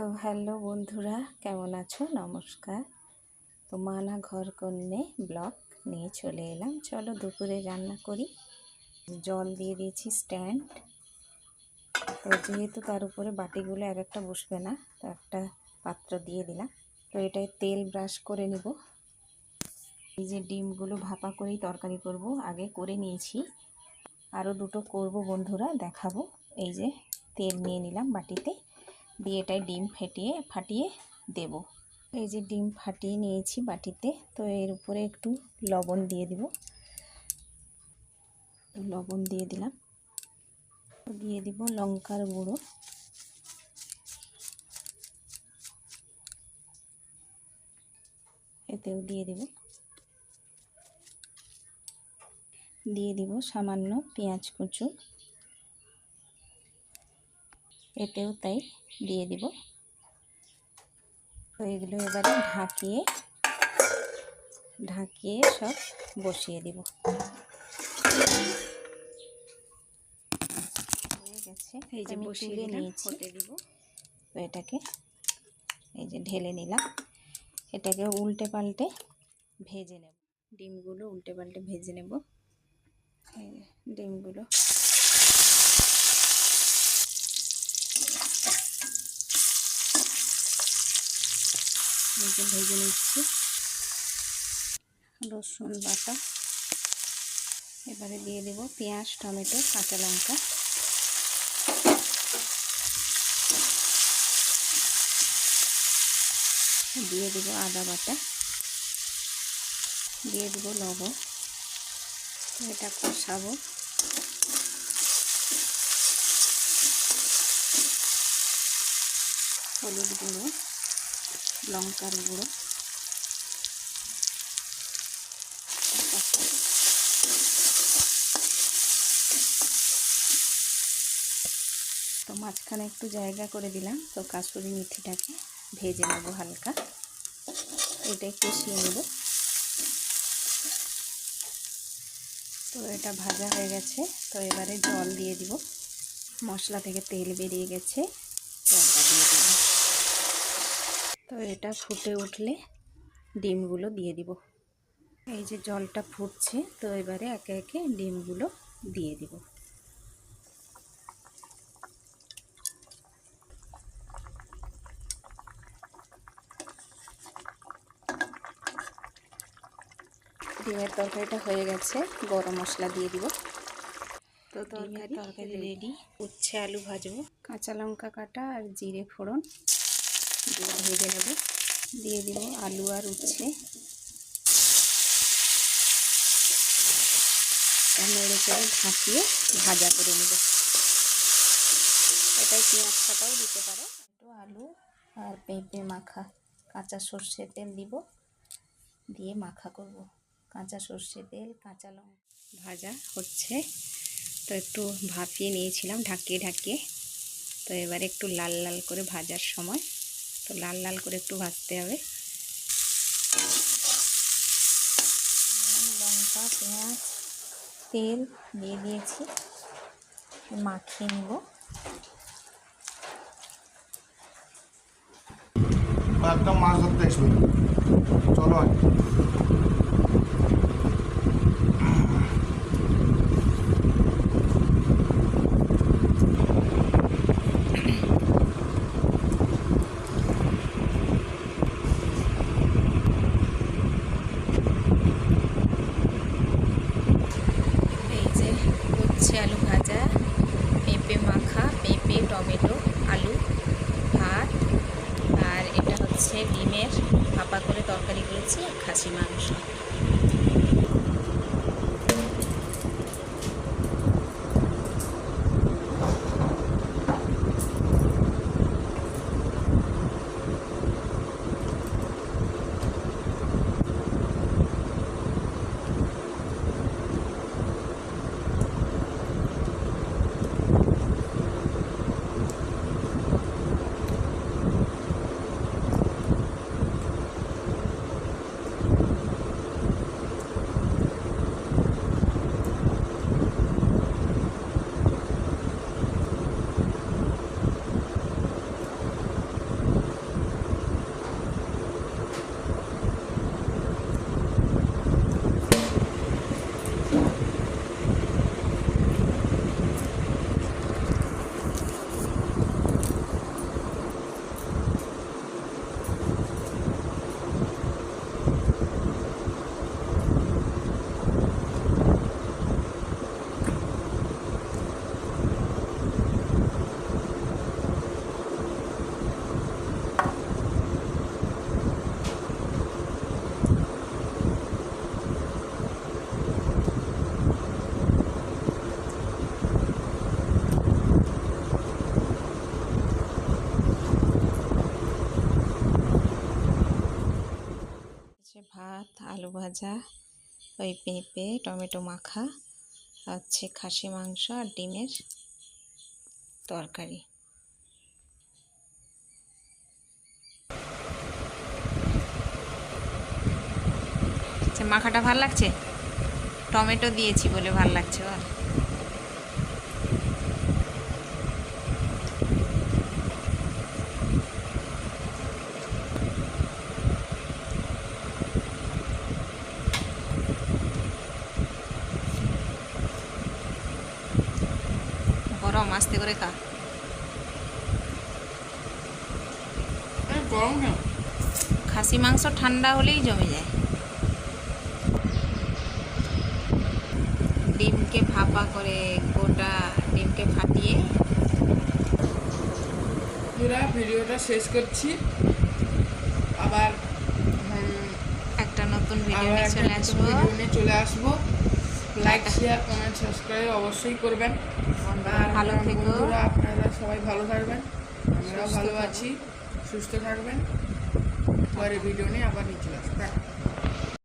তো হ্যালো বন্ধুরা, কেমন আছো? নমস্কার। তো মানা ঘর কন্যে ব্লক নিয়ে চলে এলাম। চলো দুপুরে রান্না করি। জল দিয়ে দিয়েছি স্ট্যান্ড। তো যেহেতু তার উপরে বাটিগুলো এক একটা বসবে না, তো একটা পাত্র দিয়ে দিলাম। তো এটায় তেল ব্রাশ করে নিব। এই যে ডিমগুলো ভাপা করেই তরকারি করব, আগে করে নিয়েছি। আরও দুটো করব বন্ধুরা, দেখাবো। এই যে তেল নিয়ে নিলাম বাটিতে। দিয়ে এটাই ডিম ফেটিয়ে, ফাটিয়ে দেব। এই যে ডিম ফাটিয়ে নিয়েছি বাটিতে, তো এর উপরে একটু লবণ দিয়ে দিব। লবণ দিয়ে দিলাম। দিয়ে দিব লঙ্কার গুঁড়ো। এতেও দিয়ে দিব। দিয়ে দিব সামান্য পেঁয়াজ কুচু। এতেও তাই দিয়ে দিব। তো এগুলো এবারে ঢাকিয়ে ঢাকিয়ে সব বসিয়ে দিব। হয়ে গেছে। এই যে বসিয়ে নিয়েছি। দিব। তো এটাকে এই যে ঢেলে নিলাম। এটাকে উল্টে পাল্টে ভেজে নেব। ডিমগুলো উল্টে পাল্টে ভেজে নেব। ডিমগুলো ভেজে নিচ্ছি। রসুন বাটা। এবারে দিয়ে দেব পেঁয়াজ, টমেটো, কাঁচা লঙ্কা। দিয়ে দেব আদা বাটা। দিয়ে দেব লবণ। এটা কষাবো হলুদ গুঁড়ো। লঙ্কার গুঁড়ো। তো মাঝখানে একটু জায়গা করে দিলাম। তো কাসুরি মেথিটাকে ভেজে নেব হালকা। এটা কষিয়ে নেব। তো এটা ভাজা হয়ে গেছে। তো এবারে জল দিয়ে দিব। মশলা থেকে তেল বেরিয়ে গেছে। জলটা দিয়ে দেব। তো এটা ফুটে উঠলে ডিমগুলো দিয়ে দিব। এই যে জলটা ফুটছে তো এবারে একে একে ডিমগুলো দিয়ে দিব। ডিমের তরকারিটা হয়ে গেছে গরম মশলা দিয়ে দিব। তো তরকারি তরকারি রেডি উচ্ছে আলু ভাজবো কাঁচা লঙ্কা কাটা আর জিরে ফোড়ন। দিয়ে ভেজে নেব। দিয়ে দিব আলু আর উচ্ছে। নেড়ে চেড়ে ঢাকিয়ে ভাজা করে নেব। এটাই পেঁয়াজ কাটাও দিতে পারো। একটু আলু আর পেঁপে মাখা। কাঁচা সর্ষে তেল দিব। দিয়ে মাখা করব। কাঁচা সর্ষে তেল, কাঁচা লঙ্কা ভাজা হচ্ছে। তো একটু ভাপিয়ে নিয়েছিলাম, ঢাকিয়ে ঢাকিয়ে। তো এবার একটু লাল লাল করে ভাজার সময় তো লাল লাল করে একটু ভাজতে হবে। লঙ্কা পেঁয়াজ তেল দিয়ে দিয়েছি। মাখিয়ে নেব। একদম মাছ ধরতে চলো এই যে উচ্ছে আলু ভাজা পেঁপে মাখা পেঁপে টমেটো আলু ভাত আর এটা হচ্ছে ডিমের ভাপা করে তরকারি করেছি খাসি মাংস। আলু ভাজা, ওই পেঁপে, টমেটো মাখা, হচ্ছে খাসি মাংস আর ডিমের তরকারি। আচ্ছা মাখাটা ভালো লাগছে? টমেটো দিয়েছি বলে ভালো লাগছে গরম আস্তে করে খা। গরম কেন? খাসি মাংস ঠান্ডা হলেই জমে যায়। ডিমকে ভাপা করে গোটা ডিমকে ফাটিয়ে পুরা ভিডিওটা শেষ করছি। আবার একটা নতুন ভিডিও নিয়ে চলে আসব। চলে আসব। লাইক। শেয়ার কমেন্ট সাবস্ক্রাইব অবশ্যই করবেন ভালো বন্ধুরা আপনারা সবাই ভালো থাকবেন আমরাও ভালো আছি সুস্থ থাকবেন পরে ভিডিও নিয়ে আবার নিয়ে চলে আসব টাটা।